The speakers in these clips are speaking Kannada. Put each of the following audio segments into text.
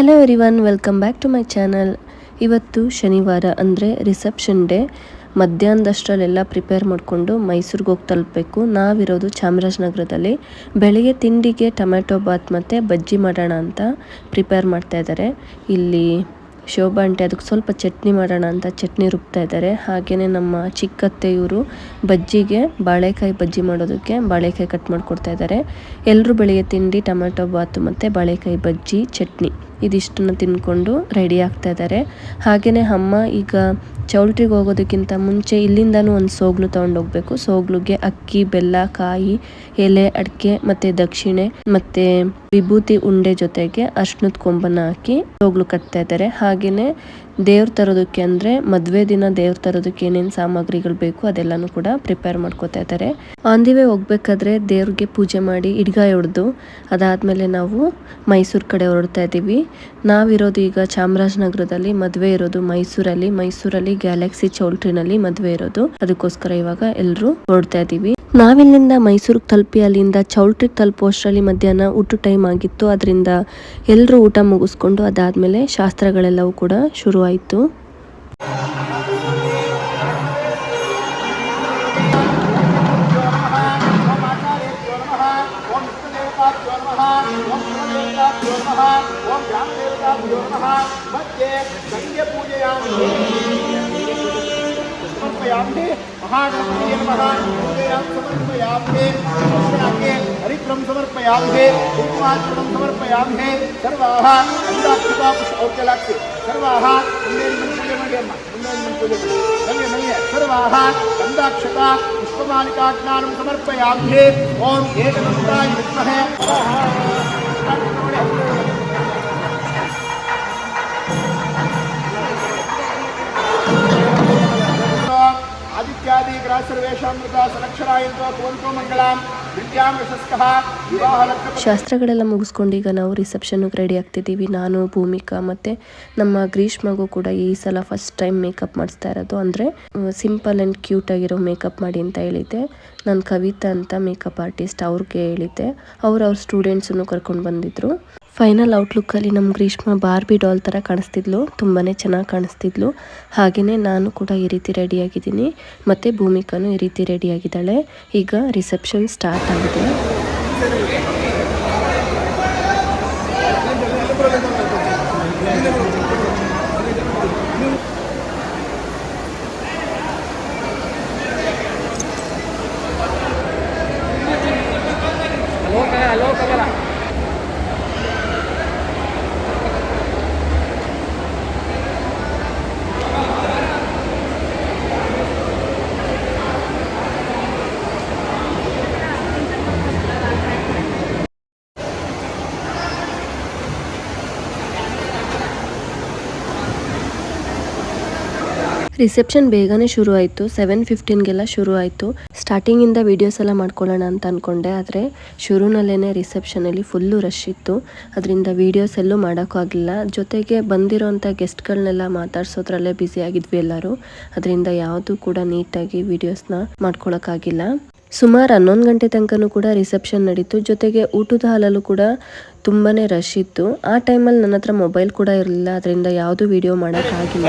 Hello everyone welcome back to my channel ಇವತ್ತು ಶನಿವಾರ ಅಂದರೆ ರಿಸೆಪ್ಷನ್ ಡೇ ಮಧ್ಯಾಹ್ನದಷ್ಟರಲ್ಲೆಲ್ಲ ಪ್ರಿಪೇರ್ ಮಾಡಿಕೊಂಡು ಮೈಸೂರಿಗೆ ಹೋಗಿ ತಲುಪಬೇಕು. ನಾವಿರೋದು ಚಾಮರಾಜನಗರದಲ್ಲಿ. ಬೆಳಗ್ಗೆ ತಿಂಡಿಗೆ ಟೊಮೆಟೊ ಬಾತ್ ಮತ್ತು ಬಜ್ಜಿ ಮಾಡೋಣ ಅಂತ ಪ್ರಿಪೇರ್ ಮಾಡ್ತಾ ಇದ್ದಾರೆ ಇಲ್ಲಿ ಶೋಭಾ ಅಂಟೆ ಅದಕ್ಕೆ ಸ್ವಲ್ಪ ಚಟ್ನಿ ಮಾಡೋಣ ಅಂತ ಚಟ್ನಿ ರುಬ್ತಾ ಇದ್ದಾರೆ ಹಾಗೆಯೇ ನಮ್ಮ ಚಿಕ್ಕತ್ತೆ ಇವರು ಬಜ್ಜಿಗೆ ಬಾಳೆಕಾಯಿ ಬಜ್ಜಿ ಮಾಡೋದಕ್ಕೆ ಬಾಳೆಕಾಯಿ ಕಟ್ ಮಾಡಿಕೊಡ್ತಾ ಇದ್ದಾರೆ ಎಲ್ಲರೂ ಬೆಳಿಗ್ಗೆ ತಿಂಡಿ ಟೊಮೆಟೊ ಬಾತು ಮತ್ತು ಬಾಳೆಕಾಯಿ ಬಜ್ಜಿ, ಚಟ್ನಿ. ಇದಿಷ್ಟನ್ನು ತಿನ್ಕೊಂಡು ರೆಡಿ ಆಗ್ತಾ ಇದ್ದಾರೆ ಹಾಗೆಯೇ ಅಮ್ಮ ಈಗ ಚೌಲ್ಟ್ರಿಗೆ ಹೋಗೋದಕ್ಕಿಂತ ಮುಂಚೆ ಇಲ್ಲಿಂದನೂ ಒಂದು ಸೋಗ್ಲು ತೊಗೊಂಡೋಗ್ಬೇಕು ಸೋಗ್ಲುಗೆ ಅಕ್ಕಿ, ಬೆಲ್ಲ, ಕಾಯಿ, ಎಲೆ, ಅಡಿಕೆ ಮತ್ತು ದಕ್ಷಿಣೆ ಮತ್ತು ವಿಭೂತಿ ಉಂಡೆ ಜೊತೆಗೆ ಅರ್ಶನದ ಕೊಂಬನ್ನ ಹಾಕಿ ಸೋಗ್ಲು ಕಟ್ತಾ ಇದ್ದಾರೆ ಹಾಗೆಯೇ ದೇವ್ರ ತರೋದಕ್ಕೆ ಅಂದರೆ ಮದುವೆ ದಿನ ದೇವ್ರ ತರೋದಕ್ಕೆ ಏನೇನು ಸಾಮಗ್ರಿಗಳು ಬೇಕು ಅದೆಲ್ಲನೂ ಕೂಡ ಪ್ರಿಪೇರ್ ಮಾಡ್ಕೋತಾ ಇದ್ದಾರೆ ಆನ್ ದಿ ವೇ ಹೋಗ್ಬೇಕಾದ್ರೆ ದೇವ್ರಿಗೆ ಪೂಜೆ ಮಾಡಿ ಇಡ್ಗಾಯಿ ಹೊಡೆದು, ಅದಾದಮೇಲೆ ನಾವು ಮೈಸೂರು ಕಡೆ ಹೊರಡ್ತಾ ಇದ್ದೀವಿ. ನಾವಿರೋದು ಈಗ ಚಾಮರಾಜನಗರದಲ್ಲಿ ಮದುವೆ ಇರೋದು ಮೈಸೂರಲ್ಲಿ. ಮೈಸೂರಲ್ಲಿ ಗ್ಯಾಲಕ್ಸಿ ಚೌಲ್ಟ್ರಿನಲ್ಲಿ ಮದುವೆ ಇರೋದು. ಅದಕ್ಕೋಸ್ಕರ ಇವಾಗ ಎಲ್ಲರೂ ಹೊರಡ್ತಾ ಇದ್ದೀವಿ. ನಾವಿಲ್ಲಿಂದ ಮೈಸೂರಿಗೆ ತಲುಪಿ ಅಲ್ಲಿಂದ ಚೌಲ್ಟ್ರಿಗೆ ತಲುಪುವಷ್ಟರಲ್ಲಿ ಮಧ್ಯಾಹ್ನ ಊಟ ಟೈಮ್ ಆಗಿತ್ತು. ಅದರಿಂದ ಎಲ್ಲರೂ ಊಟ ಮುಗಿಸ್ಕೊಂಡು ಅದಾದಮೇಲೆ ಶಾಸ್ತ್ರಗಳೆಲ್ಲವೂ ಕೂಡ ಶುರುವಾಯಿತು. ಓಂ ಆಚಾರ್ಯೇಭ್ಯೋ ನಮಃ ಓಂ ವಿಷ್ಣುದೇವತಾಭ್ಯೋ ನಮಃ ಓಂ ಶಿವದೇವತಾಭ್ಯೋ ನಮಃ ಓಂ ಗ್ರಾಮದೇವತಾಭ್ಯೋ ನಮಃ ಮಧ್ಯೆ ಗಂಗೆ ಪೂಜೆಯಾಮಿ ಸಮರ್ಪಯಾಮಿ ಮಹಾಗಣಪತಿಯೇ ನಮಃ ಪೂಜೆಯಾಂ ಸಮರ್ಪಯಾಮಿ शुक्लम समर्पयामहे कुंकुमात् शुक्लम समर्पयामहे सर्वाः अंडाक्षता पुष्पौक्यलाक्षे सर्वाः मुंडेन मंत्रे मंगे अम्मा। मुंडेन मंत्रे मंगे नहीं है सर्वाः अंडाक्षता पुष्पमालिकाज्ञानं समर्पयामहे ओम एकनन्दाय विद्महे। आदित्यादि ग्रासर्वेशामृता संरक्षणाय ಶಾಸ್ತ್ರಗಳೆಲ್ಲ ಮುಗಿಸ್ಕೊಂಡು ಈಗ ನಾವು ರಿಸೆಪ್ಷನ್ಗೆ ರೆಡಿ ಆಗ್ತಿದ್ದೀವಿ. ನಾನು, ಭೂಮಿಕಾ ಮತ್ತು ನಮ್ಮ ಗ್ರೀಷ್ಮಗೂ ಕೂಡ ಈ ಸಲ ಫಸ್ಟ್ ಟೈಮ್ ಮೇಕಪ್ ಮಾಡಿಸ್ತಾ ಇರೋದು. ಅಂದರೆ ಸಿಂಪಲ್ ಆ್ಯಂಡ್ ಕ್ಯೂಟ್ ಆಗಿರೋ ಮೇಕಪ್ ಮಾಡಿ ಅಂತ ಹೇಳಿದ್ದೆ. ನಾನು ಕವಿತಾ ಅಂತ ಮೇಕಪ್ ಆರ್ಟಿಸ್ಟ್ ಅವ್ರಿಗೆ ಹೇಳಿದ್ದೆ. ಅವ್ರು ಅವ್ರ ಸ್ಟೂಡೆಂಟ್ಸನ್ನು ಕರ್ಕೊಂಡು ಬಂದಿದ್ರು. ಫೈನಲ್ ಔಟ್ಲುಕ್ಕಲ್ಲಿ ನಮ್ಮ ಗ್ರೀಷ್ಮ ಬಾರ್ಬಿ ಡಾಲ್ ಥರ ಕಾಣಿಸ್ತಿದ್ಲು. ತುಂಬಾ ಚೆನ್ನಾಗಿ ಕಾಣಿಸ್ತಿದ್ಲು. ಹಾಗೆಯೇ ನಾನು ಕೂಡ ಈ ರೀತಿ ರೆಡಿಯಾಗಿದ್ದೀನಿ. ಮತ್ತು ಭೂಮಿಕಾನು ಈ ರೀತಿ ರೆಡಿಯಾಗಿದ್ದಾಳೆ. ಈಗ ರಿಸೆಪ್ಷನ್ ಸ್ಟಾರ್ಟ್ ಆಗಿದೆ. ರಿಸೆಪ್ಷನ್ ಬೇಗನೆ ಶುರು ಆಯಿತು. ಸೆವೆನ್ ಫಿಫ್ಟೀನ್ಗೆಲ್ಲ ಶುರು ಆಯಿತು. ಸ್ಟಾರ್ಟಿಂಗಿಂದ ವೀಡಿಯೋಸ್ ಎಲ್ಲ ಮಾಡ್ಕೊಳ್ಳೋಣ ಅಂತ ಅಂದ್ಕೊಂಡೆ ಆದರೆ ಶುರುನಲ್ಲೇ ರಿಸೆಪ್ಷನಲ್ಲಿ ಫುಲ್ಲು ರಶ್ ಇತ್ತು. ಅದರಿಂದ ವೀಡಿಯೋಸ್ ಎಲ್ಲೂ ಮಾಡೋಕ್ಕಾಗಲಿಲ್ಲ ಜೊತೆಗೆ ಬಂದಿರೋಂಥ ಗೆಸ್ಟ್ಗಳನ್ನೆಲ್ಲ ಮಾತಾಡ್ಸೋದ್ರಲ್ಲೇ ಬ್ಯುಸಿ ಆಗಿದ್ವಿ ಎಲ್ಲರೂ. ಅದರಿಂದ ಯಾವುದೂ ಕೂಡ ನೀಟಾಗಿ ವೀಡಿಯೋಸ್ನ ಮಾಡ್ಕೊಳಕ್ಕಾಗಿಲ್ಲ. ಸುಮಾರು ಹನ್ನೊಂದು ಗಂಟೆ ತನಕನೂ ಕೂಡ ರಿಸೆಪ್ಷನ್ ನಡೀತು. ಜೊತೆಗೆ ಊಟದ ಹಾಲಲ್ಲೂ ಕೂಡ ತುಂಬಾ ರಶ್ ಇತ್ತು. ಆ ಟೈಮಲ್ಲಿ ನನ್ನ ಹತ್ರ ಮೊಬೈಲ್ ಕೂಡ ಇರಲಿಲ್ಲ. ಅದರಿಂದ ಯಾವುದೂ ವೀಡಿಯೋ ಮಾಡೋಕ್ಕಾಗಿಲ್ಲ.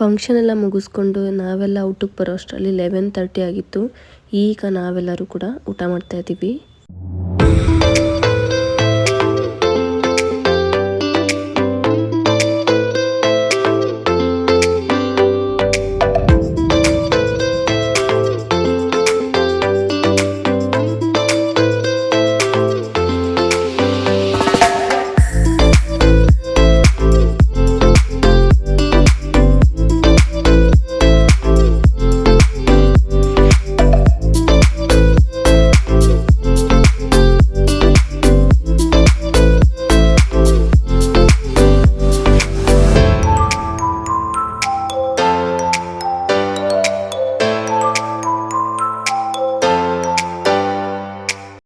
ಫಂಕ್ಷನ್ ಎಲ್ಲ ಮುಗಿಸ್ಕೊಂಡು ನಾವೆಲ್ಲ ಊಟಕ್ಕೆ ಬರೋ ಅಷ್ಟರಲ್ಲಿ ಲೆವೆನ್ ತರ್ಟಿ ಆಗಿತ್ತು. ಈಗ ನಾವೆಲ್ಲರೂ ಕೂಡ ಊಟ ಮಾಡ್ತಾ ಇದ್ದೀವಿ.